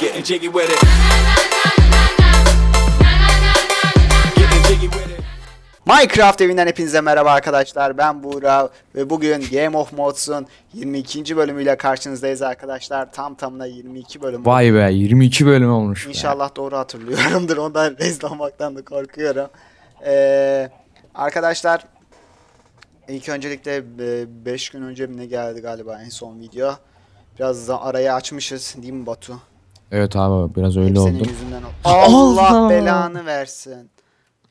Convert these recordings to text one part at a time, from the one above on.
Getting jiggy with it. Getting jiggy with it. Minecraft evinden hepinize merhaba arkadaşlar. Ben Buğra ve bugün Game of Mods'un 22. bölümüyle karşınızdayız arkadaşlar. Tam tamına 22 bölüm. Vay be 22 bölüm olmuş be. İnşallah doğru hatırlıyorumdur. Ondan rezil olmaktan da korkuyorum. Ee, arkadaşlar ilk öncelikle 5 gün önce mi ne geldi galiba en son video. Biraz da araya açmışız değil mi Batu? Evet abi biraz öyle Hep senin oldu. yüzünden oldu. Allah, Allah! belanı versin.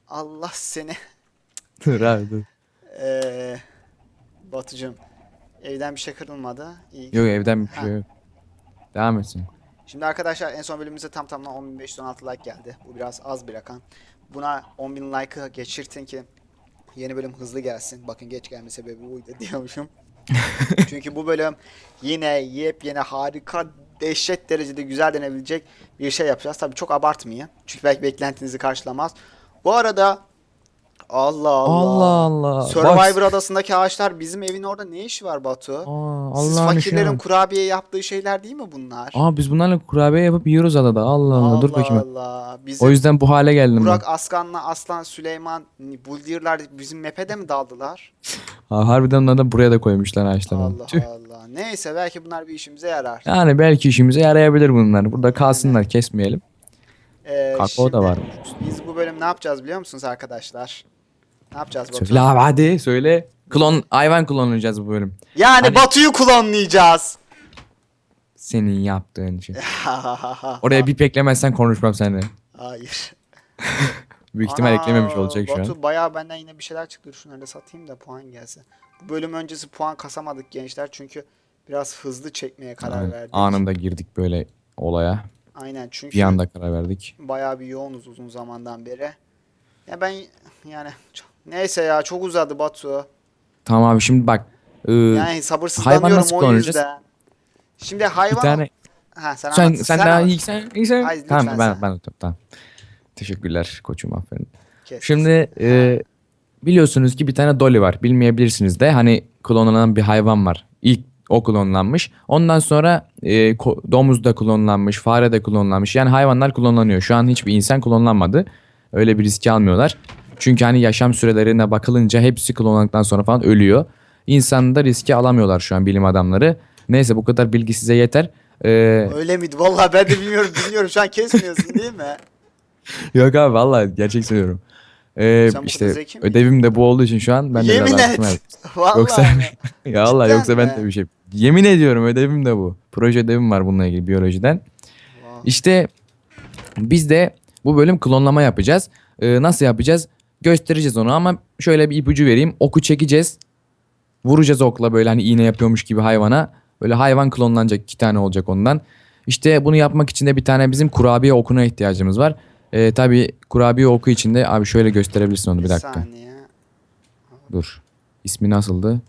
Allah seni. Dur abi dur. Ee, Batucuğum evden bir şey kırılmadı. İyi. Yok evden bir şey yok. Devam etsin. Şimdi arkadaşlar en son bölümümüzde tam tamına 10.516 like geldi. Bu biraz az bir rakam. Buna 10.000 like'ı geçirtin ki yeni bölüm hızlı gelsin. Bakın geç gelme sebebi buydu diyormuşum. Çünkü bu bölüm yine yepyeni harika dehşet derecede güzel denebilecek bir şey yapacağız. Tabii çok abartmayın. Çünkü belki beklentinizi karşılamaz. Bu arada Allah Allah. Allah Allah. Survivor Bak- adasındaki ağaçlar bizim evin orada ne işi var Batu? Aa, Siz fakirlerin işi. kurabiye yaptığı şeyler değil mi bunlar? Aa biz bunlarla kurabiye yapıp yiyoruz adada. Allah Allah, dur bakayım. Allah. Bizim O yüzden bu hale geldim Burak Askan'la Aslan Süleyman Buldirler bizim map'e de mi daldılar? Ha, harbiden onları da buraya da koymuşlar ağaçları. Allah Tüh. Allah. Neyse belki bunlar bir işimize yarar. Yani belki işimize yarayabilir bunlar. Burada kalsınlar kesmeyelim. Ee, Kakao da var. Biz bu bölüm ne yapacağız biliyor musunuz arkadaşlar? Ne yapacağız Batu? Söyle abi hadi söyle. Klon hayvan klonlayacağız bu bölüm. Yani Hani- Batu'yu klonlayacağız. Senin yaptığın şey. Oraya bir eklemezsen konuşmam seninle. Hayır. Büyük ihtimal Ana, eklememiş olacak şu an. Batu bayağı benden yine bir şeyler çıktı. Şunları da satayım da puan gelsin. Bu bölüm öncesi puan kasamadık gençler çünkü biraz hızlı çekmeye karar Aynen. verdik. Anında girdik böyle olaya. Aynen çünkü Bir anda karar verdik. bayağı bir yoğunuz uzun zamandan beri. Ya ben yani neyse ya çok uzadı Batu. Tamam abi şimdi bak. ıı, Yani sabırsızlanıyorum nasıl o kullanacağız? yüzden. Şimdi bir hayvan tane ha sen sen anlat, sen, daha anlat. ilk sen ilk sen. Hayır, tamam ben sen. ben tamam. Teşekkürler koçum aferin. Kes. Şimdi e, biliyorsunuz ki bir tane Dolly var. Bilmeyebilirsiniz de hani klonlanan bir hayvan var. İlk o klonlanmış. Ondan sonra e, domuz da klonlanmış, fare de klonlanmış. Yani hayvanlar klonlanıyor. Şu an hiçbir insan klonlanmadı. Öyle bir riski almıyorlar. Çünkü hani yaşam sürelerine bakılınca hepsi klonlandıktan sonra falan ölüyor. İnsan da riski alamıyorlar şu an bilim adamları. Neyse bu kadar bilgi size yeter. Ee, Öyle miydi? Vallahi ben de bilmiyorum bilmiyorum. Şu an kesmiyorsun değil mi? Yok abi vallahi gerçek söylüyorum. Ee, Sen bu işte kadar zeki miydin? ödevim de bu olduğu için şu an ben de Yemin biraz et. Vallahi. Yoksa ya Cidden yoksa ben mi? de bir şey. Yemin ediyorum ödevim de bu. Proje ödevim var bununla ilgili biyolojiden. Vay. İşte biz de bu bölüm klonlama yapacağız. Ee, nasıl yapacağız? Göstereceğiz onu ama şöyle bir ipucu vereyim. Oku çekeceğiz. Vuracağız okla böyle hani iğne yapıyormuş gibi hayvana. Böyle hayvan klonlanacak iki tane olacak ondan. İşte bunu yapmak için de bir tane bizim kurabiye okuna ihtiyacımız var. Ee, tabii kurabiye oku için de abi şöyle gösterebilirsin onu bir dakika. saniye. Dur. İsmi nasıldı?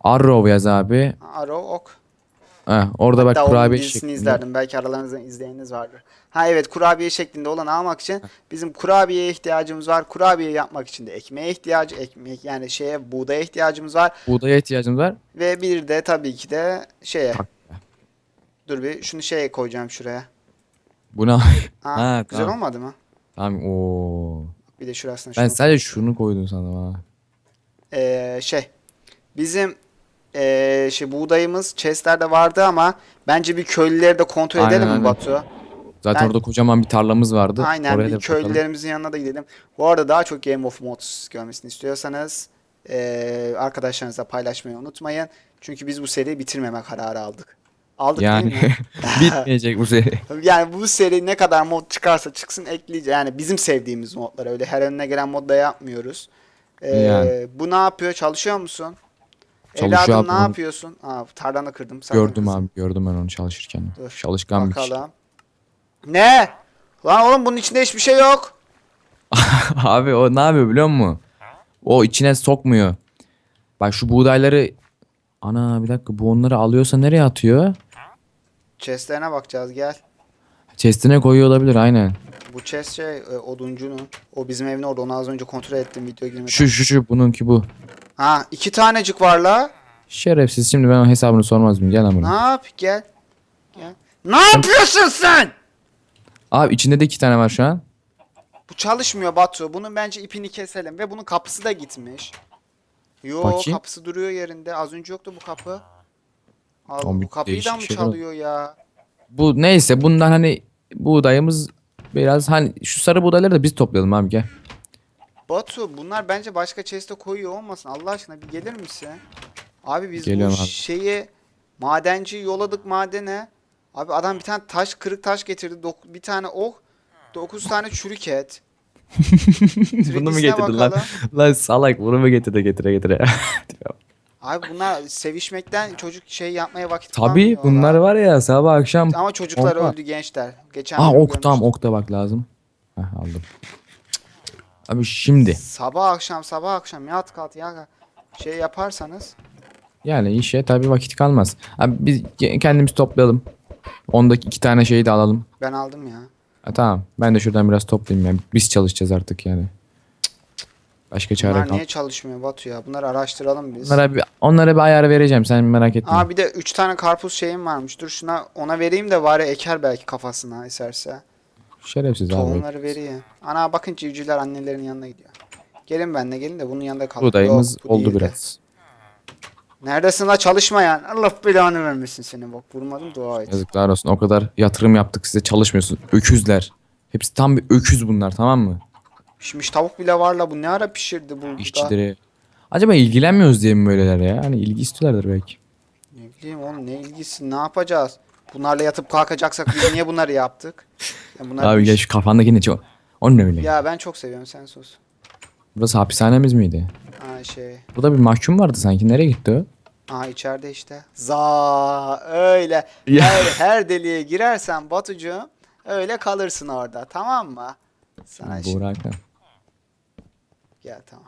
Arrow yaz abi. Arrow ok. Heh, orada Hatta bak onun kurabiye dizisini şeklinde. izlerdim. Belki aralarınızda izleyeniniz vardır. Ha evet kurabiye şeklinde olanı almak için bizim kurabiyeye ihtiyacımız var. Kurabiye yapmak için de ekmeğe ihtiyacı, ekmek yani şeye buğdaya ihtiyacımız var. Buğdaya ihtiyacımız var. Ve bir de tabii ki de şeye. Bak. Dur bir şunu şeye koyacağım şuraya. Buna Ha, Ha, güzel tamam. olmadı mı? tamam o. Bir de şurasına Ben sadece şunu koydum sandım ha. Ee, şey bizim ee, şey buğdayımız chestlerde vardı ama bence bir köylüleri de kontrol Aynen, edelim mi. Batu? Zaten Ben- orada kocaman bir tarlamız vardı. Aynen Oraya da bir bakalım. köylülerimizin yanına da gidelim. Bu arada daha çok Game of Mods görmesini istiyorsanız ee, arkadaşlarınızla paylaşmayı unutmayın. Çünkü biz bu seriyi bitirmeme kararı aldık. Aldık Yani bitmeyecek bu seri. Yani bu seri ne kadar mod çıkarsa çıksın ekleyeceğiz. Yani bizim sevdiğimiz modlar öyle her önüne gelen modda yapmıyoruz. Ee, Yani. Bu ne yapıyor? Çalışıyor musun? Çalışıyor Evladım abi, ne yapıyorsun? Aa, tarlanı kırdım. sakın gördüm abi gördüm ben onu çalışırken. Dur, Çalışkan bir kişi. Bakalım. Ne? Lan oğlum bunun içinde hiçbir şey yok. abi o ne yapıyor biliyor musun? O içine sokmuyor. Bak şu buğdayları Ana bir dakika bu onları alıyorsa nereye atıyor? Chestlerine bakacağız gel. Chest'ine koyuyor olabilir aynen. Bu chest şey e, oduncunun. O bizim evin orada. Onu az önce kontrol ettim video girmeden. Şu şu şu bununki bu. Ha iki tanecik var la. Şerefsiz şimdi ben o hesabını sormaz mıyım? Gel lan Ne buraya. yap gel. Gel. Ne yapıyorsun sen? Abi içinde de iki tane var şu an. Bu çalışmıyor Batu. Bunun bence ipini keselim ve bunun kapısı da gitmiş. Yo Bakayım. kapısı duruyor yerinde. Az önce yoktu bu kapı. Abi bir bu kapıyı da değişik mı oldu. çalıyor ya? Bu neyse bundan hani buğdayımız biraz hani şu sarı buğdayları da biz toplayalım abi gel. Batu bunlar bence başka chest'e koyuyor olmasın. Allah aşkına bir gelir misin? Abi biz Geliyorum bu abi. şeyi madenci yolladık madene. Abi adam bir tane taş kırık taş getirdi. Dok- bir tane ok. 9 tane çürük et. Bunu mu Tridisine getirdin lan? bakalım. Lan salak bunu mu getirdi getire getire. Abi bunlar sevişmekten çocuk şey yapmaya vakit Tabii bulamıyorlar. bunlar var ya sabah akşam. Ama çocuklar Ok var. öldü gençler. Geçen Aa gün ok tamam görmüştüm. ok da bak lazım. Heh aldım. Abi şimdi Sabah akşam sabah akşam yat kalk ya şey yaparsanız yani işe tabii vakit kalmaz. Abi biz kendimiz toplayalım. Ondaki iki tane şeyi de alalım. ben aldım ya. Ha, tamam ben de şuradan biraz toplayayım yani. Biz çalışacağız artık yani. Başka çare Bunlar kal. niye çalışmıyor Batu ya? Bunları araştıralım biz. Onlara bir, onlara bir ayar vereceğim sen merak etme. Aa bir de 3 tane karpuz şeyim varmış. Dur şuna ona vereyim de bari eker belki kafasına eserse. Şerefsiz abi. Tohumları vereyim. Ana bakın civcivler annelerin yanına gidiyor. Gelin benimle gelin de bunun yanında kalın. Buğdayımız Yok, bu oldu değildi. biraz. Neredesin la çalışmayan? Allah belanı vermesin seni bak. Vurmadım dua et. Yazıklar olsun. O kadar yatırım yaptık size çalışmıyorsun. Öküzler. Hepsi tam bir öküz bunlar tamam mı? Pişmiş tavuk bile var la bu ne ara pişirdi bu? burada? İşçileri. Acaba ilgilenmiyoruz diye mi böyleler ya? Hani ilgi istiyorlardır belki. Ne bileyim oğlum ne ilgisi ne yapacağız? Bunlarla yatıp kalkacaksak biz niye bunları yaptık? Ya bunlar Abi gel şu kafandaki ne çok. O ne öyle? Ya ben çok seviyorum sen sus. Burası hapishanemiz miydi? Ha şey. Burada bir mahkum vardı sanki. Nereye gitti o? Aha içeride işte. Za öyle. Ya. Her, her deliğe girersen Batucuğum öyle kalırsın orada tamam mı? Sana şimdi Burak. Gel tamam.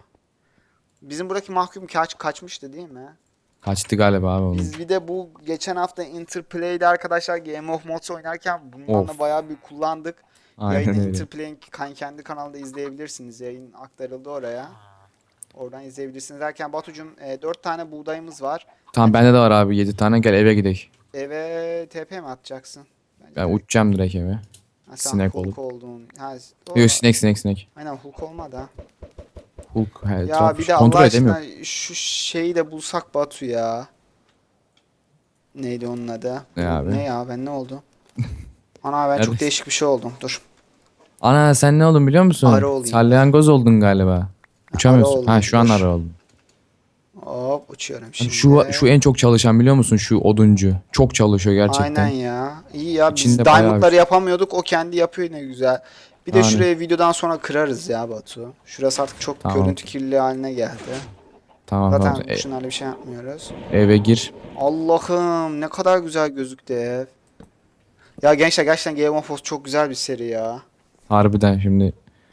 Bizim buradaki mahkum kaç kaçmıştı değil mi? Kaçtı galiba abi oğlum. Biz bir de bu geçen hafta Interplay'de arkadaşlar Game of Mods oynarken bunlarla Of. bayağı bir kullandık. Aynen Yayını öyle. Interplay'in kan- kendi kanalında izleyebilirsiniz. Yayın aktarıldı oraya. Oradan izleyebilirsiniz. Derken Batucuğum e, 4 tane buğdayımız var. Tamam bende de var abi 7 tane. Gel eve gidelim. Eve TP mi atacaksın? Bence Ben de- uçacağım direkt eve. Ha, sen sinek Hulk olup. oldun. Ha, doğru. Yok sinek sinek sinek. Aynen Hulk olmadı ha. Hulk he, Ya bir de Allah kontrol edemiyor. aşkına şu şeyi de bulsak Batu ya. Neydi onun adı? Ne abi? Ne ya ben ne oldu? Ana ben çok Neredesin? değişik bir şey oldum. Dur. Ana sen ne oldun biliyor musun? Arı olayım. Salyangoz oldun galiba. Uçamıyorsun. oldum, ha şu an dur. arı oldun. Hop uçuyorum şimdi. Şu şu en çok çalışan biliyor musun? Şu oduncu. Çok çalışıyor gerçekten. Aynen ya. İyi ya biz İçinde bayağı diamondları bir- yapamıyorduk. O kendi yapıyor ne güzel. Bir de Aynen. şuraya videodan sonra kırarız ya Batu. Şurası artık çok Tamam. görüntü kirli haline geldi. Tamam Zaten tamam. E, şunlarla bir şey yapmıyoruz. eve gir. Allah'ım ne kadar güzel gözüktü ev. Ya gençler gerçekten Game of Thrones çok güzel bir seri ya. Harbiden şimdi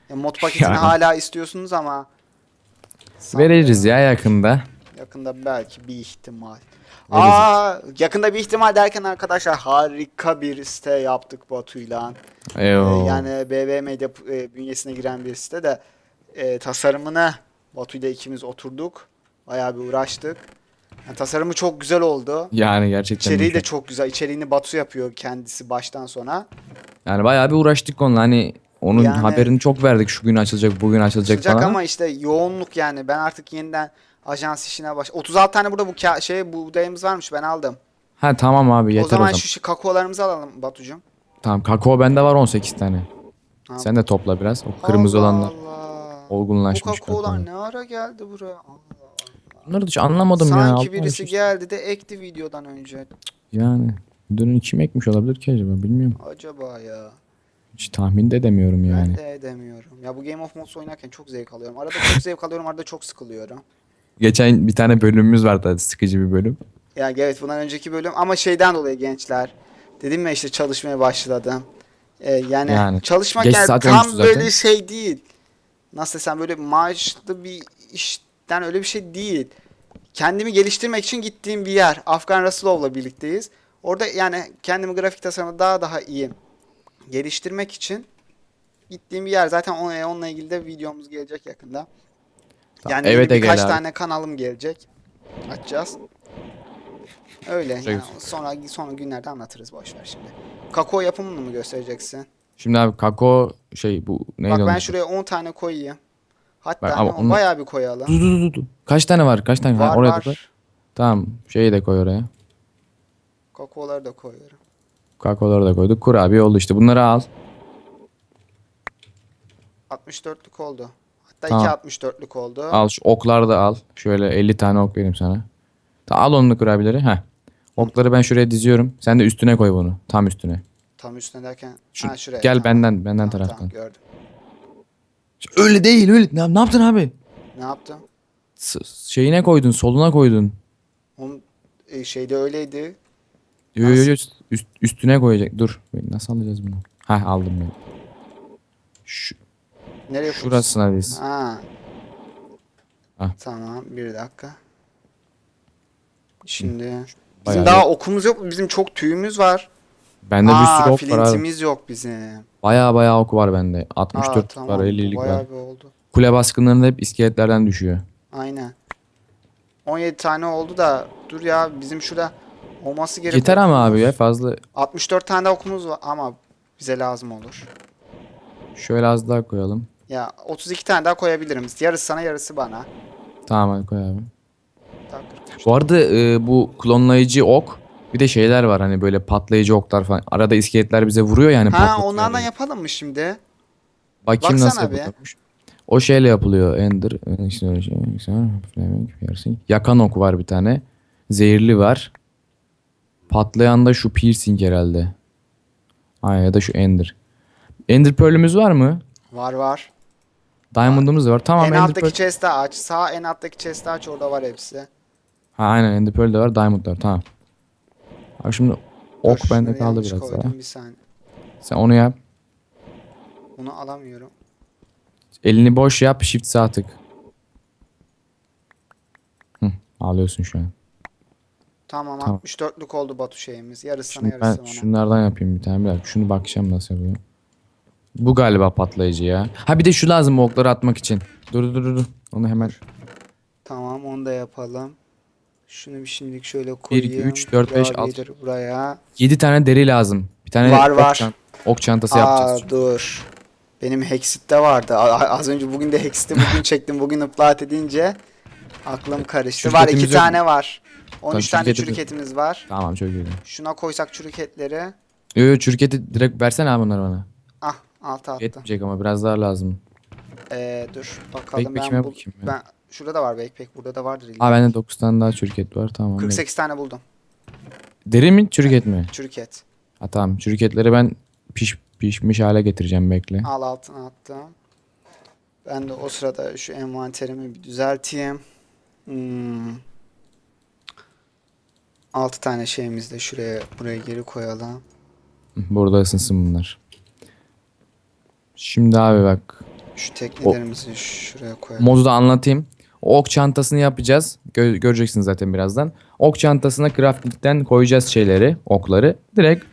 ya mod paketini Yani. hala istiyorsunuz ama veririz ya yakında. yakında belki bir ihtimal. Aa yakında bir ihtimal derken arkadaşlar harika bir site yaptık Batu'yla. Ee, yani BB Medya e, bünyesine giren bir site de e, tasarımına Batu'yla ikimiz oturduk. Bayağı bir uğraştık. Yani tasarımı çok güzel oldu. Yani gerçekten. İçeriği de çok güzel. İçeriğini Batu yapıyor kendisi baştan sona. Yani bayağı bir uğraştık onunla. Hani onun Yani- haberini çok verdik. Şu gün açılacak, bugün açılacak Sıcak falan. ama işte yoğunluk yani. Ben artık yeniden ajans işine baş. 36 tane burada bu ka- şey buğdayımız varmış ben aldım. Ha tamam abi yeter o zaman, o zaman. şu şu kakaolarımızı alalım Batucuğum. Tamam kakao bende var 18 tane. Tamam. Sen de topla biraz. O kırmızı Allah olanlar. Allah. Bu Olgunlaşmış kakaolar kakao. ne ara geldi buraya? Allah. Bunları hiç anlamadım ya. Sanki birisi geldi de ekti videodan önce. Yani. Müdürün kim ekmiş olabilir ki acaba bilmiyorum. Acaba ya. Hiç tahmin de edemiyorum yani. Ben de edemiyorum. Ya bu Game of Thrones oynarken çok zevk alıyorum. Arada çok zevk alıyorum, arada çok sıkılıyorum. Geçen bir tane bölümümüz vardı sıkıcı bir bölüm. Yani evet bundan önceki bölüm ama şeyden dolayı gençler. Dedim ya işte çalışmaya başladım. Ee, yani, Yani, çalışmak geç yani tam zaten. böyle şey değil. Nasıl desem böyle maaşlı bir işten öyle bir şey değil. Kendimi geliştirmek için gittiğim bir yer. Afgan Rasulov'la birlikteyiz. Orada yani kendimi grafik tasarımda daha daha iyi geliştirmek için gittiğim bir yer. Zaten on- onunla ilgili de videomuz gelecek yakında. Tamam, Yani eve yeni de gel birkaç abi. tane kanalım gelecek. Açacağız. Öyle. Yani sonra sonra günlerde anlatırız boş ver şimdi. Kakao yapımını mı göstereceksin? Şimdi abi kakao şey bu neydi Bak ben şuraya 10 tane koyayım. Hatta ama ne, onu- bayağı bir koyalım. Dur dur dur dur. Kaç tane var? Kaç tane var? Var Oraya da var. koy. Tamam. Şeyi de koy oraya. Kakaoları da koyuyorum. Kakaoları da koyduk. Kurabiye oldu işte. Bunları al. 64'lük oldu. Hatta Tamam. 2 64'lük oldu. Al şu okları da al. Şöyle 50 tane ok vereyim sana. Ta, al onu kurabiyeleri. Heh. Okları ben şuraya diziyorum. Sen de üstüne koy bunu. Tam üstüne. Tam üstüne derken Şu- ha şuraya. gel tamam. benden benden Tamam, taraftan. Tamam, gördüm. Öyle değil öyle. Ne, ne yaptın abi? Ne yaptım? S- şeyine koydun, soluna koydun. Onun e, şeyde öyleydi. Yo, yo, yo, üst- üstüne koyacak. Dur. Nasıl alacağız bunu? Ha aldım ben. Şu, Nereye koydun? şurasına diz. Ha. Ah. Tamam bir dakika. Şimdi bizim Bayağı daha okumuz yok mu? Bizim çok tüyümüz var. Bende bir Aa sürü ok var abi. flintimiz yok bizim. Baya baya ok var bende. 64 Aa, tamam, var, bu 50'lik bayağı var. bir oldu. Kule baskınlarında hep iskeletlerden düşüyor. Aynen. 17 tane oldu da dur ya bizim şurada olması gerek. Yeter ama abi ya fazla. 64 tane de okumuz var ama bize lazım olur. Şöyle az daha koyalım. Ya 32 tane daha koyabilirim. Yarısı sana yarısı bana. Tamam hadi koy abi. Tak. Bu arada e, bu klonlayıcı ok bir de şeyler var hani böyle patlayıcı oklar falan. Arada iskeletler bize vuruyor yani Ha patlatıyor onlardan yapalım mı şimdi? Bakayım nasıl Baksana bir. yapılmış. O şeyle yapılıyor. Ender, işte öyle şey. Yakan ok var bir tane. Zehirli var. Patlayan da şu piercing herhalde. Ay ya da şu ender. Ender pearl'ümüz var mı? Var var. Diamond'ımız var. Tamam en ender alttaki pearl. chest'i aç. Sağ en alttaki chest'i aç orada var hepsi. Ha aynen ender pearl de var. Diamond da var. Tamam. Abi şimdi ok Dur, bende kaldı biraz koydum, daha. Bir saniye. Sen onu yap. Bunu alamıyorum. Elini boş yap. Shift sağ tık. Hı, ağlıyorsun şu an. Tamam, Tamam. 64'lük oldu Batu şeyimiz. Yarısı sana Şimdi yarısı ben bana. şunlardan yapayım bir tane. Bir dakika. Şunu bakacağım nasıl yapıyor. Bu galiba patlayıcı ya. Ha bir de şu lazım okları atmak için. Dur dur dur dur. Onu hemen. Tamam onu da yapalım. Şunu bir şimdilik şöyle koyayım. üç, dört, beş, Kurabiyedir buraya. 7 tane deri lazım. Bir tane Var, ok, var. çan- ok çantası Aa yapacağız. dur. Benim Hexit'te vardı. Az önce bugün de Hexit'i bugün çektim. Bugün ıplat edince aklım karıştı. Çürük var iki yok tane var. 13 Tamam, tane çürük çürük eti- etimiz var. Tamam çok iyi. Şuna koysak çürük etleri. Yo yo çürük eti direkt versene abi bunları bana. Ah alta attım. Yetmeyecek ama biraz daha lazım. Ee, dur bakalım Backpack'ime ben, bul- bakayım ya. ben şurada da var backpack burada da vardır. illa. Aa bende 9 tane daha çürük et var. Tamam. 48 tane buldum. Deri mi çürük et mi? Çürük et. Ha tamam çürük etleri ben piş, pişmiş hale getireceğim bekle. Al altına attım. Ben de o sırada şu envanterimi bir düzelteyim. Hmm. 6 tane şeyimizi de şuraya buraya geri koyalım. Burada ısınsın bunlar. Şimdi abi bak. Şu teknelerimizi şuraya koyalım. Modu da anlatayım. O ok çantasını yapacağız. Gö- göreceksiniz zaten birazdan. Ok çantasına crafting'den koyacağız şeyleri, okları. Direkt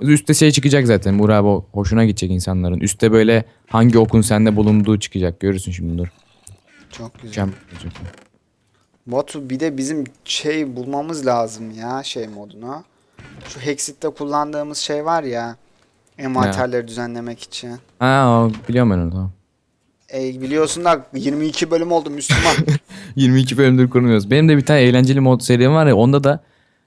üstte şey çıkacak zaten. Murat abi hoşuna gidecek insanların. Üste böyle hangi okun sende bulunduğu çıkacak. Görürsün şimdi dur. Çok güzel. Olacak. Batu bir de bizim şey bulmamız lazım ya şey modunu. Şu Hexit'te kullandığımız şey var ya. Envanterleri düzenlemek için. Ha biliyorum ben onu tamam. E, biliyorsun da 22 bölüm oldu Müslüman. 22 bölümdür kurmuyoruz. Benim de bir tane eğlenceli mod serim var ya onda da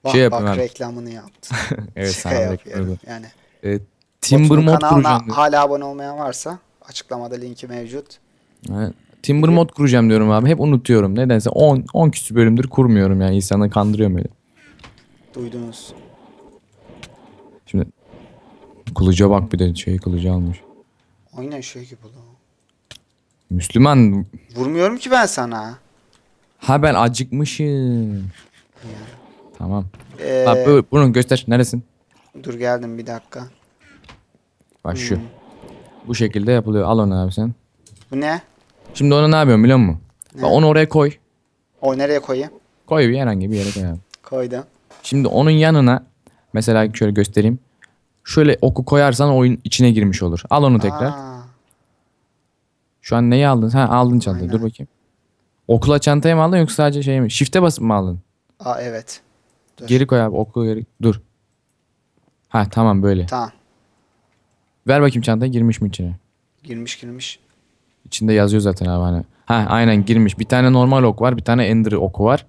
bak şey bak yapıyorum abi. reklamını yaptı. Evet Şaka yapıyorum yani. E, Timber mod kuracağım. hala abone olmayan varsa açıklamada linki mevcut. Ha, Timber mod kuracağım diyorum abi. Hep unutuyorum. Nedense 10 10 küsur bölümdür kurmuyorum yani. insanı kandırıyorum öyle. Duydunuz. Kılıca bak bir de şey kılıcı almış. Aynen şey gibi lan. Müslüman. Vurmuyorum ki ben sana. Ha ben acıkmışım. Tamam. Ee, Bak bu, bunu göster. Neresin? dur geldim bir dakika. Bak şu. Hmm. Bu şekilde yapılıyor. Al onu abi sen. Bu ne? Şimdi onu ne yapıyorum biliyor musun? Bak onu oraya koy. O nereye koyayım? Koy bir herhangi bir yere koy abi. Koydum. Şimdi onun yanına mesela şöyle göstereyim. Şöyle oku koyarsan oyun içine girmiş olur. Al onu tekrar. Aa, Şu an neyi aldın? Ha aldın çantayı. Dur Aynen. bakayım. Okula çantayı mı aldın yoksa sadece şey mi? Shift'e basıp mı aldın? aa evet. Dur. Geri koy abi oku geri. Dur. Ha tamam böyle. Tamam. Ver bakayım çantaya girmiş mi içine? Girmiş girmiş. İçinde yazıyor zaten abi hani. Ha aynen girmiş. Bir tane normal ok var. Bir tane ender oku var.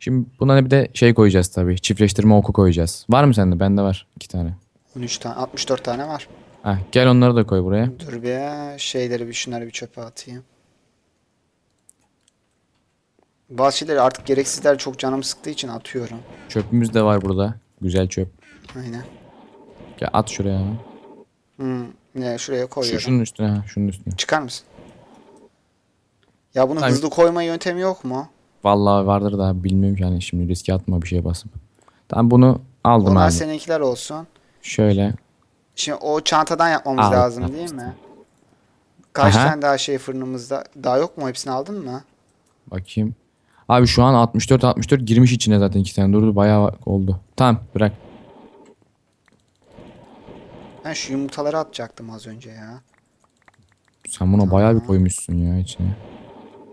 Şimdi buna bir de şey koyacağız tabii. Çiftleştirme oku koyacağız. Var mı sende? Bende var. iki tane. 13 tane 64 tane var. Ha, gel onları da koy buraya. Dur bir şeyleri bir şunları bir çöpe atayım. Bazı şeyleri artık gereksizler çok canım sıktığı için atıyorum. Çöpümüz de var burada. Güzel çöp. Aynen. Gel at şuraya. Hmm. Ne şuraya Şu, koyuyorum. şunun üstüne ha. Şunun üstüne. Çıkar mısın? Ya bunu Tabii. hızlı koyma yöntemi yok mu? Vallahi vardır da bilmiyorum yani şimdi riske atma bir şeye basıp. Tamam bunu aldım Onlar abi. seninkiler olsun. Şöyle. Şimdi o çantadan yapmamız Al, lazım değil mi? Kaç Aha. tane daha şey fırınımızda? Daha yok mu? Hepsini aldın mı? Bakayım. Abi şu an 64 64 girmiş içine zaten iki tane durdu bayağı oldu. Tamam bırak. Ben şu yumurtaları atacaktım az önce ya. Sen buna bayağı bir koymuşsun ya içine.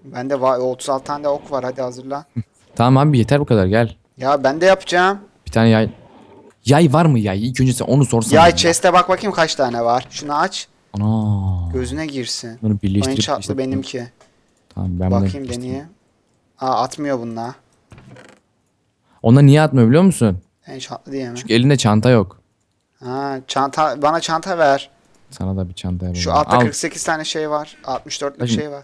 Bende var 36 tane de ok var hadi hazırla. Tamam abi yeter bu kadar gel. Ya ben de yapacağım. Bir tane yay. Yay var mı yay? İlk önce sen onu sorsana. Ya bana. chest'e bak bakayım kaç tane var. Şunu aç. Ana. Gözüne girsin. Bunu Oyun birleştirip çatlı işte- benimki. Tamam ben Bakayım deneyeyim. Aa atmıyor bunlar. Ona niye atmıyor biliyor musun? En çatlı diye mi? Çünkü elinde çanta yok. Ha çanta bana çanta ver. Sana da bir çanta yapayım. Şu altta al. 48 tane şey var. 64'lük Bakayım. şey var.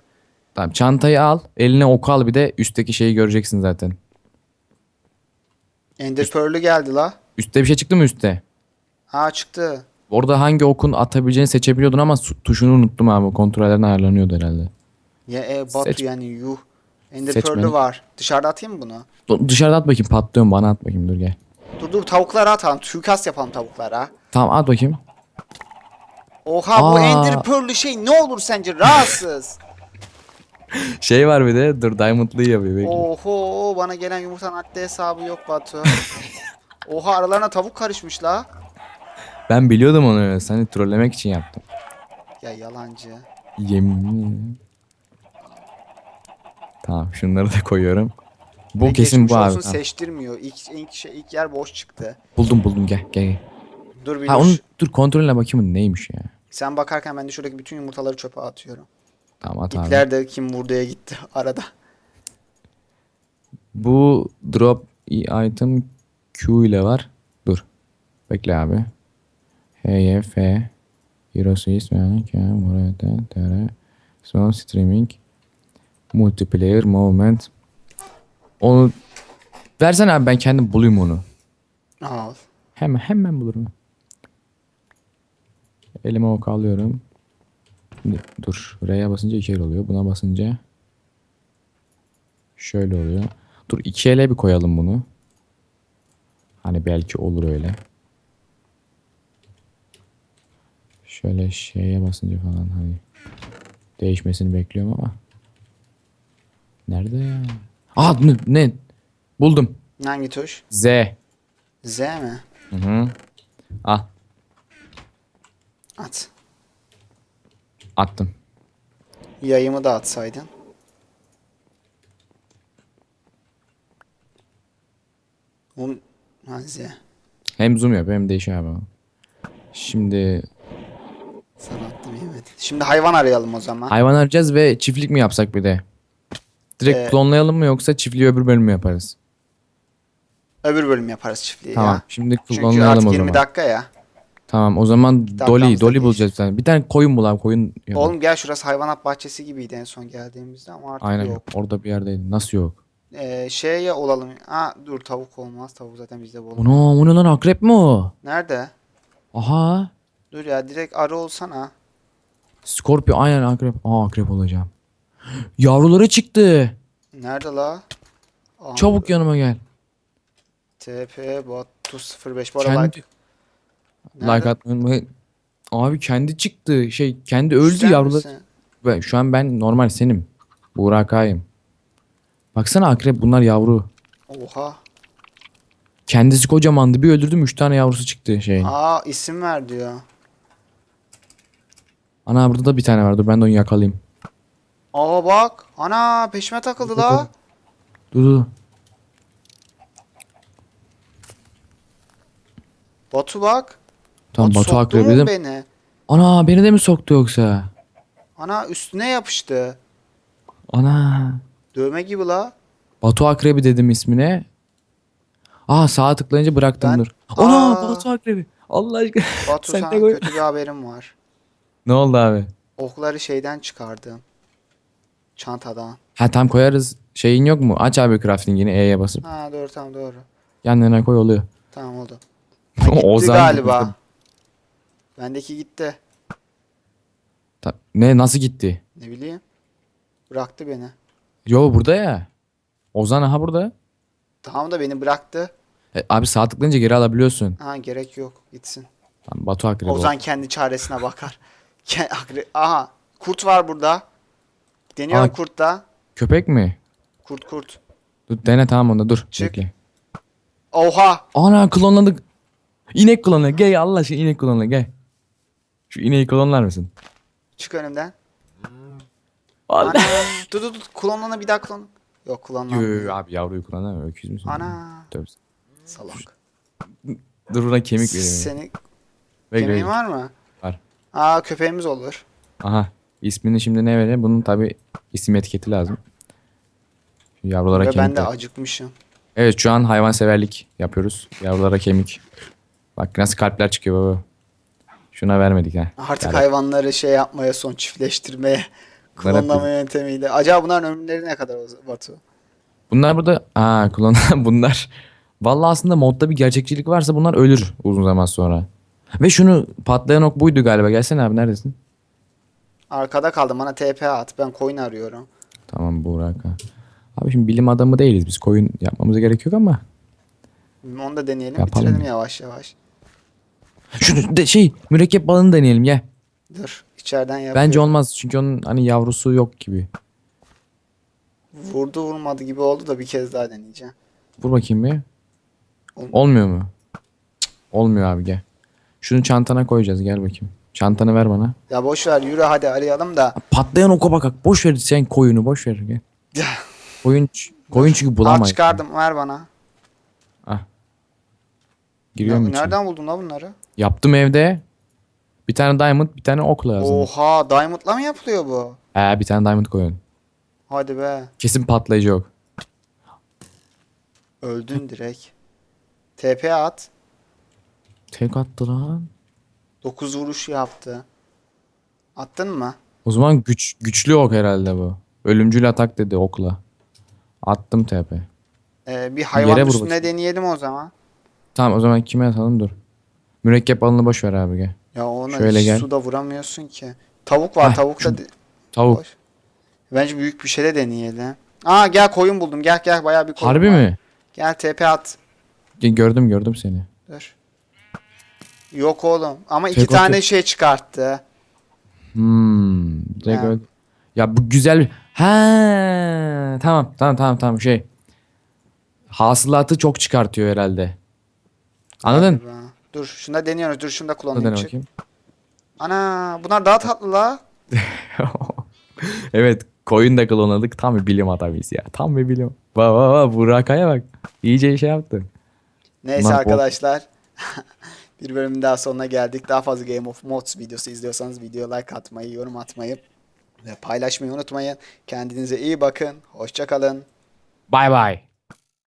Tamam çantayı al. Eline oku al bir de üstteki şeyi göreceksin zaten. Ender Pearl'ü geldi la. Üstte bir şey çıktı mı üstte? Ha çıktı. Orada hangi okun atabileceğini seçebiliyordun ama su- tuşunu unuttum abi. Kontrollerden ayarlanıyordu herhalde. Ya e, Batu Seç. yani yuh. Ender Pearl'ü var. Dışarıda atayım mı bunu? Dur, Dışarıda at bakayım patlıyorum bana at bakayım dur gel. Dur dur tavuklara atalım. Suikast yapalım tavuklara. Tamam at bakayım. Oha bu Aa. Ender Pearl'lü şey ne olur sence rahatsız. Şey var bir de dur Diamond'lıyı yapıyor bekle. Oho bana gelen yumurtanın haddi hesabı yok Batu. Oha aralarına tavuk karışmış la. Ben biliyordum onu seni trollemek için yaptım. Ya yalancı. Yemin. Tamam şunları da koyuyorum. Bu Ve kesin bu abi. olsun Tamam. seçtirmiyor. İlk, ilk, şey, ilk yer boş çıktı. Buldum buldum gel gel. gel. Dur bir Ha onu dur kontrolüne bakayım neymiş ya. Sen bakarken ben de şuradaki bütün yumurtaları çöpe atıyorum. Tamam at abi. İpler de kim vurduya gitti arada. Bu drop item Q ile var. Dur. Bekle abi. H, F, Morata, TR, Son Streaming, Multiplayer, Movement. Onu versene abi ben kendim bulayım onu. Al. Hemen hemen bulurum. Elime ok alıyorum. Şimdi dur. R'ye basınca iki el oluyor. Buna basınca şöyle oluyor. Dur iki ele bir koyalım bunu. Hani belki olur öyle. Şöyle şeye basınca falan hani değişmesini bekliyorum ama. Nerede ya? Aa ne? ne? Buldum. Hangi tuş? Z. Z mi? Hı hı. Al. At. Attım. Yayımı da atsaydın. Um, ha Z. Hem zoom yap hem değişiyor abi. Şimdi Sana attım yemedi. Şimdi hayvan arayalım o zaman. hayvan arayacağız ve çiftlik mi yapsak bir de? Direkt Ee, klonlayalım mı yoksa çiftliği öbür bölüm mü yaparız? Öbür bölüm yaparız çiftliği Tamam. ya. Şimdi Çünkü klonlayalım artık o 20 zaman. dakika ya. Tamam o zaman Dolly, Dolly bulacağız bir tane. Bir tane koyun bul abi koyun. Oğlum gel şurası hayvanat bahçesi gibiydi en son geldiğimizde ama artık Aynen yok. orada bir yerdeydi. Nasıl yok? Ee, şeye olalım. Ha dur tavuk olmaz. Tavuk zaten bizde bol. Ana o ne lan akrep mi o? Nerede? Aha. Dur ya direkt arı olsana. Scorpio aynen akrep. Aa akrep olacağım. Yavruları çıktı. Nerede la? Aa, Çabuk yanıma gel. TP Batu 05 bu arada Kendi like. Nerede? like atmayı unutmayın. Abi kendi çıktı. Şey kendi öldü Sen yavrular. misin? Şu an ben normal senim. Burak Ağa'yım. Baksana akrep bunlar yavru. Oha. Kendisi kocamandı. Bir öldürdüm 3 tane yavrusu çıktı şeyin. Aa isim ver diyor. Ana burada da bir tane vardı. Ben de onu yakalayayım. Aa bak. Ana peşime takıldı la. Dur dur. Batu bak. Tamam Batu soktu akrebi mu dedim. beni. Ana beni de mi soktu yoksa? Ana üstüne yapıştı. Ana. Dövme gibi la. Batu akrebi dedim ismine. Aa sağa tıklayınca bıraktım Ben- dur. Ana Aa. Batu akrebi. Allah aşkına. Batu Sen sana de koy. kötü bir haberim var. Ne oldu abi? Okları şeyden çıkardım. Çantadan. Ha tam koyarız. Şeyin yok mu? Aç abi crafting'ini E'ye basıp. Ha doğru tamam doğru. Yanlarına koy oluyor. Tamam oldu. Ha, gitti Ozan galiba. Bendeki gitti. Ta- Ne nasıl gitti? Ne bileyim. Bıraktı beni. Yo burada ya. Ozan aha burada. Tamam da beni bıraktı. E, abi sağ tıklayınca geri alabiliyorsun. Ha gerek yok. Gitsin. Tamam, Batu akrebi. Ozan ol. kendi çaresine bakar. Ke- akre- Aha. Kurt var burada. Deniyorum Aa. kurtta. Köpek mi? Kurt kurt. Dur dene tamam onda dur. Çık. Bekle. Oha. Ana klonladık. İnek klonla. Gel Allah aşkına inek klonla gel. Şu ineği klonlar mısın? Çık önümden. Allah. Ana. dur dur dur. Klonlana bir daha klon. Yok klonlan. Yo, yo, yo, abi yavruyu klonlar öküz müsün? Ana. Tövbe. Salak. Dur buna kemik vereyim. Seni Bekle, kemiğin bekle. var mı? Var. Aa köpeğimiz olur. Aha. İsmini şimdi ne vereyim? Bunun tabi isim etiketi lazım. Şu yavrulara Ve kemik ben de ver. acıkmışım. Evet şu an hayvanseverlik yapıyoruz. Yavrulara kemik. Bak nasıl kalpler çıkıyor baba. Şuna vermedik ha. Artık Yani hayvanları şey yapmaya son çiftleştirmeye klonlama yöntemiyle. Acaba bunların ömürleri ne kadar Batu? Bunlar burada aa klon bunlar. Vallahi aslında modda bir gerçekçilik varsa bunlar ölür uzun zaman sonra. Ve şunu patlayan ok buydu galiba. Gelsene abi neredesin? Arkada kaldım bana TP at. Ben coin arıyorum. Tamam Burak. ha. Abi şimdi bilim adamı değiliz. Biz koyun yapmamıza gerek yok ama. Onu da deneyelim. Yapalım. Bitirelim yavaş yavaş. Şunu de şey mürekkep balını deneyelim gel. Dur. İçeriden yapıyorum. Bence olmaz çünkü onun hani yavrusu yok gibi. Vurdu vurmadı gibi oldu da bir kez daha deneyeceğim. Vur bakayım bir. Ol- Olmuyor mu? Cık, Olmuyor abi gel. Şunu çantana koyacağız gel bakayım. Çantanı ver bana. Ya boş ver yürü hadi arayalım da. Patlayan oka bak. Boş ver sen koyunu boş ver gel. Koyun koyun çünkü Al bulamayız. çıkardım ver bana. Giriyor mu Ya, içine? nereden buldun la bunları? Yaptım evde. Bir tane diamond, bir tane ok lazım. Oha Diamond'la mı yapılıyor bu? Ee, bir tane diamond koyun. Hadi be. Kesin patlayıcı yok. Öldün direkt. TP at. Tek attı lan. 9 vuruş yaptı. Attın mı? O zaman güç güçlü ok herhalde bu. Ölümcül atak dedi okla. Attım TP. Ee, bir hayvan Yere vur üstüne bakayım. deneyelim o zaman. Tamam o zaman kime atalım dur. Mürekkep balını boş ver abi gel. Ya ona Şöyle hiç gel. suda vuramıyorsun ki. Tavuk var Heh, tavuk da Tavuk. boş. Bence büyük bir şey de deneyelim. Aa gel koyun buldum. Gel gel bayağı bir koyun Harbi var. mi? Gel TP at. Gördüm gördüm seni. Dur. Yok oğlum. Ama iki Tek tane tek. şey çıkarttı. Hmm. direkt Ha. Ya bu güzel. Ha tamam tamam tamam tamam şey. Hasılatı çok çıkartıyor herhalde. Anladın? Galiba. Dur şunda deniyoruz. Dur şunda Hadi kullanayım. dene bakayım. Ana bunlar daha tatlı la. evet koyun da klonladık. Tam bir bilim adamıyız ya. Tam bir bilim. Bak bak bak Burakaya bak. İyice şey yaptı. Neyse Bunlar arkadaşlar. bir bölümün daha sonuna geldik. Daha fazla Game of Mods videosu izliyorsanız video like atmayı, yorum atmayı ve paylaşmayı unutmayın. Kendinize iyi bakın. Hoşça kalın. Bay bay.